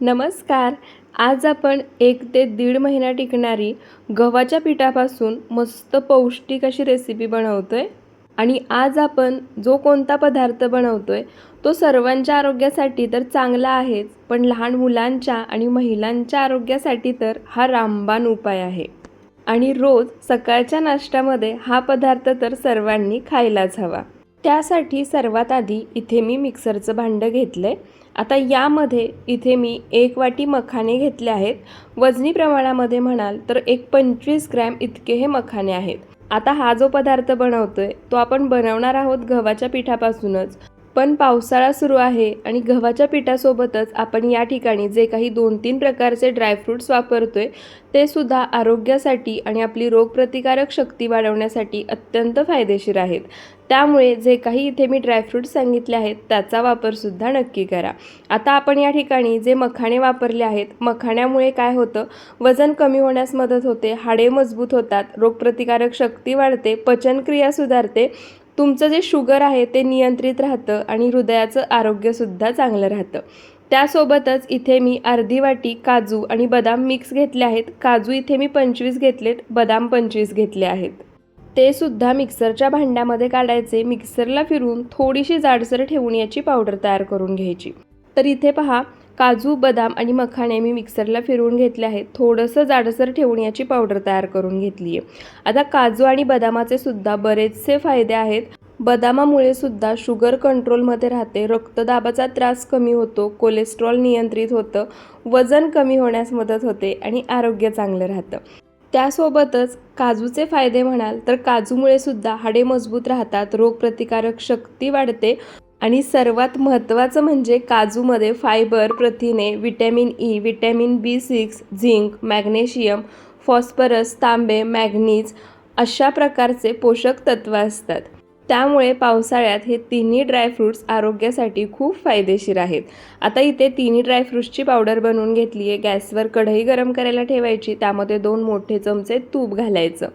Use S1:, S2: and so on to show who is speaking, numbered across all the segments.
S1: नमस्कार. आज आपण एक ते दीड महिना टिकणारी गव्हाच्या पिठापासून मस्त पौष्टिक अशी रेसिपी बनवतो आहे आणि आज आपण जो कोणता पदार्थ बनवतो आहे तो सर्वांच्या आरोग्यासाठी तर चांगला आहेच पण लहान मुलांच्या आणि महिलांच्या आरोग्यासाठी तर हा रामबाण उपाय आहे. आणि रोज सकाळच्या नाश्त्यामध्ये हा पदार्थ तर सर्वांनी खायलाच हवा. त्यासाठी सर्वात आधी इथे मी मिक्सरचं भांडं घेतलं आहे आता यामध्ये इथे मी एक वाटी मखाने घेतले आहेत. वजनी प्रमाणामध्ये म्हणाल तर एक पंचवीस ग्रॅम इतके हे मखाने आहेत. आता हा जो पदार्थ बनवतोय तो आपण बनवणार आहोत गव्हाच्या पिठापासूनच. पण पावसाळा सुरू आहे आणि गव्हाच्या पिठासोबतच आपण या ठिकाणी जे काही दोन तीन प्रकारचे ड्रायफ्रूट्स वापरतोय ते सुद्धा आरोग्यासाठी आणि आपली रोगप्रतिकारक शक्ती वाढवण्यासाठी अत्यंत फायदेशीर आहेत. त्यामुळे जे काही इथे मी ड्रायफ्रूट्स सांगितले आहेत त्याचा वापरसुद्धा नक्की करा. आता आपण या ठिकाणी जे मखाणे वापरले आहेत मखाण्यामुळे काय होतं? वजन कमी होण्यास मदत होते हाडे मजबूत होतात रोगप्रतिकारक शक्ती वाढते पचनक्रिया सुधारते तुमचं जे शुगर आहे ते नियंत्रित राहतं आणि हृदयाचं आरोग्यसुद्धा चांगलं राहतं. त्यासोबतच इथे मी अर्धी वाटी काजू आणि बदाम मिक्स घेतले आहेत. काजू इथे मी पंचवीस घेतलेत बदाम पंचवीस घेतले आहेत. ते सुद्धा मिक्सरच्या भांड्यामध्ये काढायचे. मिक्सरला फिरून थोडीशी जाडसर ठेवून याची पावडर तयार करून घ्यायची. तर इथे पहा काजू बदाम आणि मखाणे मी मिक्सरला फिरवून घेतले आहेत. थोडंसं जाडसर ठेवून याची पावडर तयार करून घेतली आहे. आता काजू आणि बदामाचे सुद्धा बरेचसे फायदे आहेत. बदामामुळे सुद्धा शुगर कंट्रोलमध्ये राहते रक्तदाबाचा त्रास कमी होतो कोलेस्ट्रॉल नियंत्रित होतं वजन कमी होण्यास मदत होते आणि आरोग्य चांगलं राहतं. त्यासोबतच काजूचे फायदे म्हणाल तर काजूमुळे सुद्धा हाडे मजबूत राहतात रोगप्रतिकारक शक्ती वाढते आणि सर्वात महत्त्वाचं म्हणजे काजूमध्ये फायबर प्रथिने vitamin E vitamin B six zinc magnesium phosphorus तांबे मॅग्नीज अशा प्रकारचे पोषक तत्व असतात. त्यामुळे पावसाळ्यात हे तिन्ही ड्रायफ्रूट्स आरोग्यासाठी खूप फायदेशीर आहेत. आता इथे तिन्ही ड्रायफ्रूट्सची पावडर बनवून घेतली आहे गॅसवर कढई गरम करायला ठेवायची. त्यामध्ये दोन मोठे चमचे तूप घालायचं.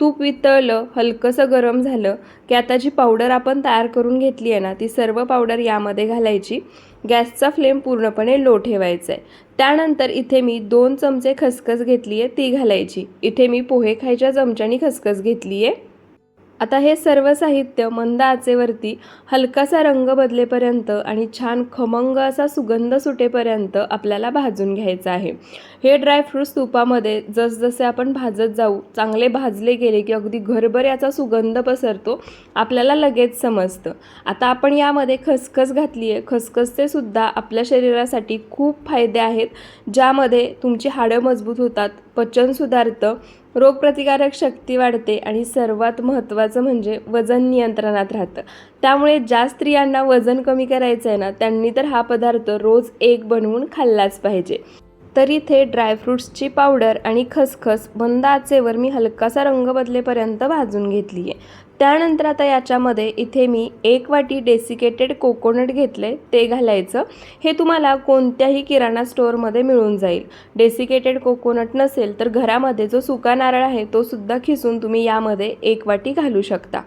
S1: तूप वितळलं हलकंसं गरम झालं की आता जी पावडर आपण तयार करून घेतली आहे ना ती सर्व पावडर यामध्ये घालायची. गॅसचा फ्लेम पूर्णपणे लो ठेवायचा आहे त्यानंतर इथे मी दोन चमचे खसखस घेतली आहे ती घालायची. इथे मी पोहे खायच्या चमच्यानी खसखस घेतली आहे आता हे सर्व साहित्य मंद आचेवरती हलकासा रंग बदलेपर्यंत आणि छान खमंग असा सुगंध सुटेपर्यंत आपल्याला भाजून घ्यायचं आहे. हे ड्रायफ्रूट्स तुपामध्ये जसजसे आपण भाजत जाऊ चांगले भाजले गेले की अगदी घरभर याचा सुगंध पसरतो आपल्याला लगेच समजतं. आता आपण यामध्ये खसखस घातली आहे खसखसचे सुद्धा आपल्या शरीरासाठी खूप फायदे आहेत ज्यामध्ये तुमची हाडं मजबूत होतात पचन सुधारतं रोगप्रतिकारक शक्ती वाढते आणि सर्वात महत्त्वाचं म्हणजे वजन नियंत्रणात राहतं. त्यामुळे ज्या स्त्रियांना वजन कमी करायचं आहे ना त्यांनी तर हा पदार्थ रोज एक बनवून खाल्लाच पाहिजे. तर इथे ड्रायफ्रूट्सची पावडर आणि खसखस बंद आचेवर मी हलकासा रंग बदलेपर्यंत भाजून घेतली आहे त्यानंतर आता याच्यामध्ये इथे मी एक वाटी डेसिकेटेड कोकोनट घेतले ते घालायचं. हे तुम्हाला कोणत्याही किराणा स्टोअरमध्ये मिळून जाईल. डेसिकेटेड कोकोनट नसेल तर घरामध्ये जो सुका नारळ आहे तो सुद्धा खिसून तुम्ही यामध्ये एक वाटी घालू शकता.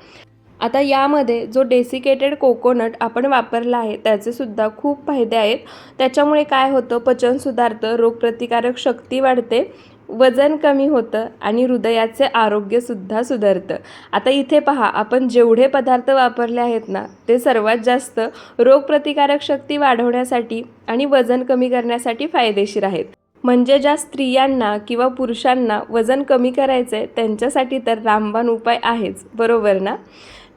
S1: आता यामध्ये जो डेसिकेटेड कोकोनट आपण वापरला आहे त्याचेसुद्धा खूप फायदे आहेत. त्याच्यामुळे काय होतं पचन सुधारतं रोगप्रतिकारक शक्ती वाढते वजन कमी होतं आणि हृदयाचे आरोग्यसुद्धा सुधारतं. आता इथे पहा आपण जेवढे पदार्थ वापरले आहेत ना ते सर्वात जास्त रोगप्रतिकारक शक्ती वाढवण्यासाठी आणि वजन कमी करण्यासाठी फायदेशीर आहेत. म्हणजे ज्या स्त्रियांना किंवा पुरुषांना वजन कमी करायचं आहे त्यांच्यासाठी तर रामबाण उपाय आहेच बरोबर ना?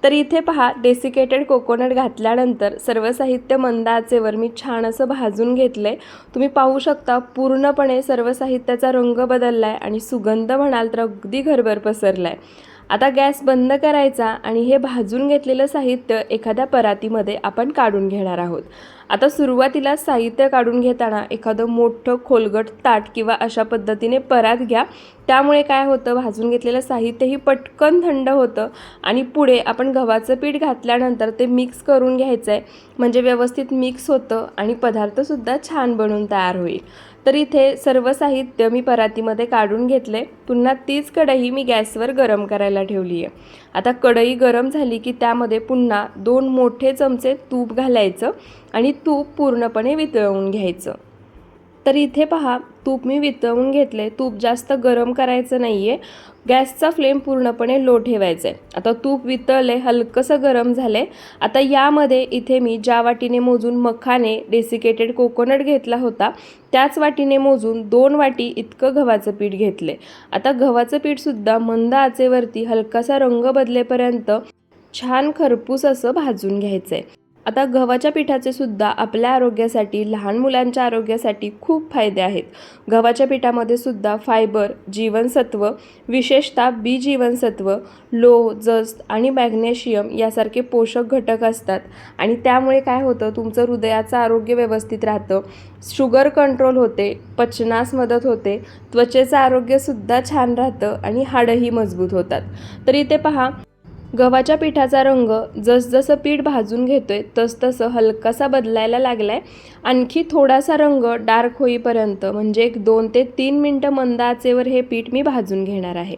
S1: तर इथे पहा डेसिकेटेड कोकोनट घातल्यानंतर सर्व साहित्य मंद आचेवर मी छान असं भाजून घेतलं आहे तुम्ही पाहू शकता पूर्णपणे सर्व साहित्याचा रंग बदलला आहे आणि सुगंध म्हणाल तर अगदी घरभर पसरला आहे आता गॅस बंद करायचा आणि हे भाजून घेतलेलं साहित्य एखाद्या परातीमध्ये आपण काढून घेणार आहोत. आता सुरुवातीला साहित्य काढून घेताना एखादं मोठं खोलगट ताट किंवा अशा पद्धतीने परात घ्या. त्यामुळे काय होतं भाजून घेतलेलं साहित्य ही पटकन थंड होतं आणि पुढे आपण गव्हाचं पीठ घातल्यानंतर ते मिक्स करून घ्यायचं आहे म्हणजे व्यवस्थित मिक्स होतं आणि पदार्थसुद्धा छान बनून तयार होईल. तर इथे सर्व साहित्य मी परातीमध्ये काढून घेतले. पुन्हा तीच कढई मी गॅसवर गरम करायला ठेवली आहे. आता कढई गरम झाली की त्यामध्ये पुन्हा दोन मोठे चमचे तूप घालायचं आणि तूप पूर्णपणे वितळवून घ्यायचं. तर इथे पहा तूप मी वितळून घेतले तूप जास्त गरम करायचं नाही आहे गॅसचा फ्लेम पूर्णपणे लो ठेवायचा आहे आता तूप वितळले हलकंसं गरम झाले आता यामध्ये इथे मी ज्या वाटीने मोजून मखाने डेसिकेटेड कोकोनट घेतला होता त्याच वाटीने मोजून दोन वाटी इतकं गव्हाचं पीठ घेतले आता गव्हाचं पीठसुद्धा मंद आचेवरती हलकासा रंग बदलेपर्यंत छान खरपूस असं भाजून घ्यायचं आहे आता गव्हाच्या पिठाचे सुद्धा आपल्या आरोग्यासाठी लहान मुलांच्या आरोग्यासाठी खूप फायदे आहेत. गव्हाच्या पिठामध्ये सुद्धा फायबर जीवनसत्व विशेषतः बी जीवनसत्व लोह जस्त आणि मॅग्नेशियम यासारखे पोषक घटक असतात. आणि त्यामुळे काय होतं तुमचं हृदयाचं आरोग्य व्यवस्थित राहतं शुगर कंट्रोल होते पचनास मदत होते त्वचेचं आरोग्यसुद्धा छान राहतं आणि हाडंही मजबूत होतात. तर इथे पहा गव्हाच्या पिठाचा रंग जसजसं पीठ भाजून घेतोय तसतसं हलकासा बदलायला लागलाय. आणखी थोडासा रंग डार्क होईपर्यंत म्हणजे एक दोन ते तीन मिनटं मंद आचेवर हे पीठ मी भाजून घेणार आहे.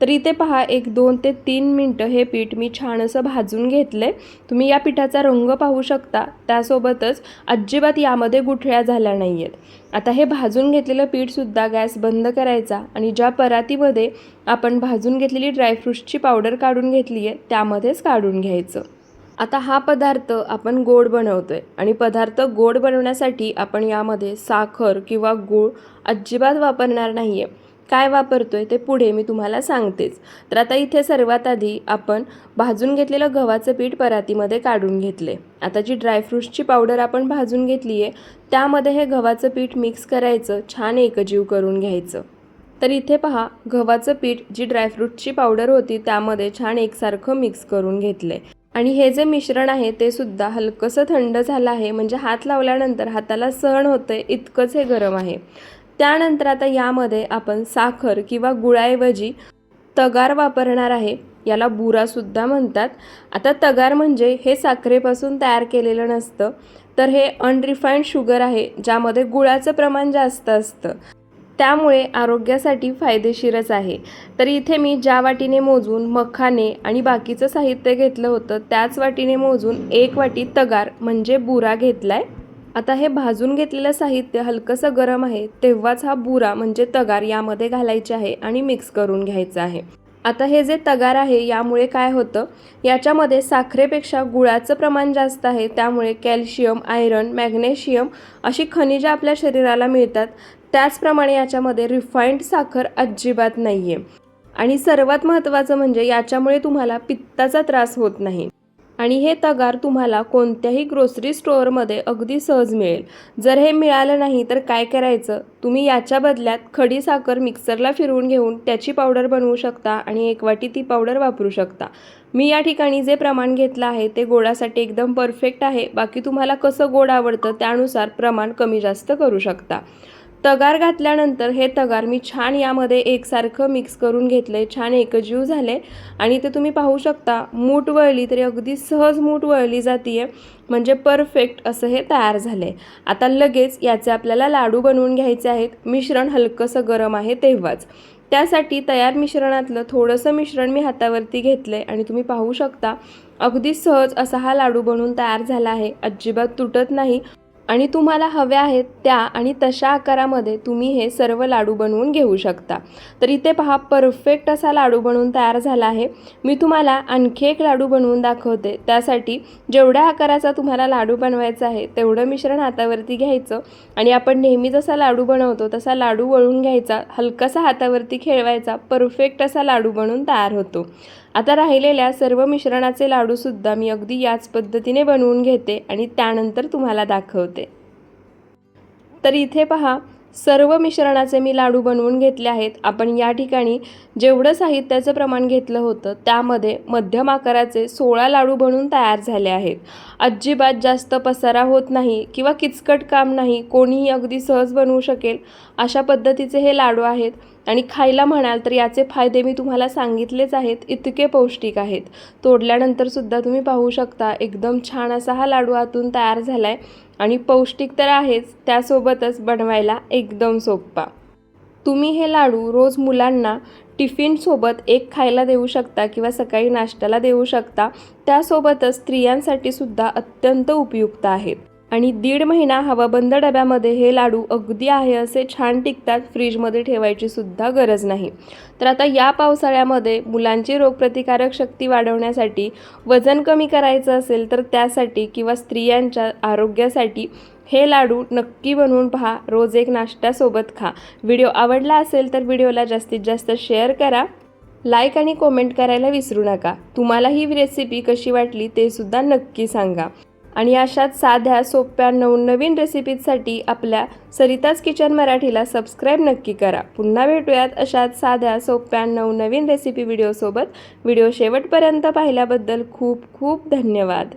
S1: तर इथे पहा एक दोन ते तीन मिनटं हे पीठ मी छान असं भाजून घेतलं आहे तुम्ही या पिठाचा रंग पाहू शकता. त्यासोबतच अजिबात यामध्ये गुठळ्या झाल्या नाही आहेत आता हे भाजून घेतलेलं पीठसुद्धा गॅस बंद करायचा आणि ज्या परातीमध्ये आपण भाजून घेतलेली ड्रायफ्रूट्सची पावडर काढून घेतली आहे त्यामध्येच काढून घ्यायचं. आता हा पदार्थ आपण गोड बनवतो आहे आणि पदार्थ गोड बनवण्यासाठी आपण यामध्ये साखर किंवा गूळ अजिबात वापरणार नाही आहे काय वापरतोय ते पुढे मी तुम्हाला सांगतेच. तर आता इथे सर्वात आधी आपण भाजून घेतलेलं गव्हाचं पीठ परातीमध्ये काढून घेतले. आता जी ड्रायफ्रूट्सची पावडर आपण भाजून घेतली आहे त्यामध्ये हे गव्हाचं पीठ मिक्स करायचं छान एकजीव करून घ्यायचं. तर इथे पहा गव्हाचं पीठ जी ड्रायफ्रूटची पावडर होती त्यामध्ये छान एकसारखं मिक्स करून घेतले आणि हे जे मिश्रण आहे ते सुद्धा हलकंसं थंड झालं आहे. म्हणजे हात लावल्यानंतर हाताला सहन होतंय इतकंच हे गरम आहे. त्यानंतर आता यामध्ये आपण साखर किंवा गुळाऐवजी तगार वापरणार आहे याला बुरासुद्धा म्हणतात. आता तगार म्हणजे हे साखरेपासून तयार केलेलं नसतं तर हे अनरिफाईंड शुगर आहे ज्यामध्ये गुळाचं प्रमाण जास्त असतं. त्यामुळे आरोग्यासाठी फायदेशीरच आहे. तर इथे मी ज्या वाटीने मोजून मखाने आणि बाकीचं साहित्य घेतलं होतं त्याच वाटीने मोजून एक वाटी तगार म्हणजे बुरा घेतला आहे आता हे भाजून घेतलेलं साहित्य हलकंसं गरम आहे तेव्हाच हा बुरा म्हणजे तगार यामध्ये घालायचे आहे आणि मिक्स करून घ्यायचं आहे. आता हे जे तगार आहे यामुळे काय होतं? याच्यामध्ये साखरेपेक्षा गुळाचं प्रमाण जास्त आहे त्यामुळे कॅल्शियम आयरन मॅग्नेशियम अशी खनिजे आपल्या शरीराला मिळतात. त्याचप्रमाणे याच्यामध्ये रिफाईंड साखर अजिबात नाही आहे आणि सर्वात महत्त्वाचं म्हणजे याच्यामुळे तुम्हाला पित्ताचा त्रास होत नाही. आणि हे तगार तुम्हाला कोणत्याही ग्रोसरी स्टोअरमध्ये अगदी सहज मिळेल. जर हे मिळालं नाही तर काय करायचं? तुम्ही याच्या बदल्यात खडी साखर मिक्सरला फिरवून घेऊन त्याची पावडर बनवू शकता आणि एक वाटी ती पावडर वापरू शकता. मी या ठिकाणी जे प्रमाण घेतलं आहे ते गोडासाठी एकदम परफेक्ट आहे. बाकी तुम्हाला कसं गोड आवडतं त्यानुसार प्रमाण कमी जास्त करू शकता. तगार घातल्यानंतर हे तगार मी छान यामध्ये एकसारखं मिक्स करून घेतलं आहे छान एकजीव झाले आणि ते तुम्ही पाहू शकता मूठ वळली तरी अगदी सहज मूठ वळली जाते म्हणजे परफेक्ट असं हे तयार झालं आहे आता लगेच याचे आपल्याला लाडू बनवून घ्यायचे आहेत. मिश्रण हलकंसं गरम आहे तेव्हाच. त्यासाठी तयार मिश्रणातलं थोडंसं मिश्रण मी हातावरती घेतलं आहे आणि तुम्ही पाहू शकता अगदी सहज असा हा लाडू बनवून तयार झाला आहे. अजिबात तुटत नाही. आणि तुम्हाला हव्या आहेत त्या आणि तशा आकारामध्ये तुम्ही हे सर्व लाडू बनवून घेऊ शकता. तर इथे पहा परफेक्ट असा लाडू बनवून तयार झाला आहे. मी तुम्हाला आणखी एक लाडू बनवून दाखवते. त्यासाठी जेवढ्या आकाराचा तुम्हाला लाडू बनवायचा आहे तेवढं मिश्रण हातावरती घ्यायचं आणि आपण नेहमी जसा लाडू बनवतो तसा लाडू वळून घ्यायचा. हलकासा हातावरती खेळवायचा. परफेक्ट असा लाडू बनवून तयार होतो. आता राहिलेल्या सर्व मिश्रणाचे लाडूसुद्धा मी अगदी याच पद्धतीने बनवून घेते आणि त्यानंतर तुम्हाला दाखवते. तर इथे पहा सर्व मिश्रणाचे मी लाडू बनवून घेतले आहेत. आपण या ठिकाणी जेवढं साहित्याचं प्रमाण घेतलं होतं त्यामध्ये मध्यम आकाराचे सोळा लाडू बनवून तयार झाले आहेत. अजिबात जास्त पसारा होत नाही किंवा किचकट काम नाही कोणीही अगदी सहज बनवू शकेल अशा पद्धतीचे हे लाडू आहेत. आणि खायला म्हणाल तर याचे फायदे मी तुम्हाला सांगितलेच आहेत इतके पौष्टिक आहेत. तोडल्यानंतरसुद्धा तुम्ही पाहू शकता एकदम छान असा हा लाडू आतून तयार झाला आहे आणि पौष्टिक तर आहेच त्यासोबतच बनवायला एकदम सोपा तुम्ही हे लाडू रोज मुलांना टिफिनसोबत एक खायला देऊ शकता किंवा सकाळी नाश्त्याला देऊ शकता त्यासोबतच स्त्रियांसाठी सुद्धा अत्यंत उपयुक्त आहेत आणि दीड महिना हवाबंद डब्यामध्ये हे लाडू अगदी आहे असे छान टिकतात फ्रीजमध्ये ठेवायची सुद्धा गरज नाही. तर आता या पावसाळ्यामध्ये मुलांची रोगप्रतिकारक शक्ती वाढवण्यासाठी वजन कमी करायचं असेल तर त्यासाठी किंवा स्त्रियांच्या आरोग्यासाठी हे लाडू नक्की बनवून पहा. रोज एक नाश्त्यासोबत खा. व्हिडिओ आवडला असेल तर व्हिडिओला जास्तीत जास्त शेअर करा. लाईक आणि कॉमेंट करायला विसरू नका. तुम्हाला ही रेसिपी कशी वाटली ते सुद्धा नक्की सांगा. आणि अशाच साध्या सोप्या नवनवीन रेसिपीजसाठी आपल्या सरिताज किचन मराठीला सबस्क्राईब नक्की करा. पुन्हा भेटूयात अशाच साध्या सोप्या नवनवीन रेसिपी व्हिडिओसोबत व्हिडिओ शेवटपर्यंत पाहिल्याबद्दल खूप खूप धन्यवाद.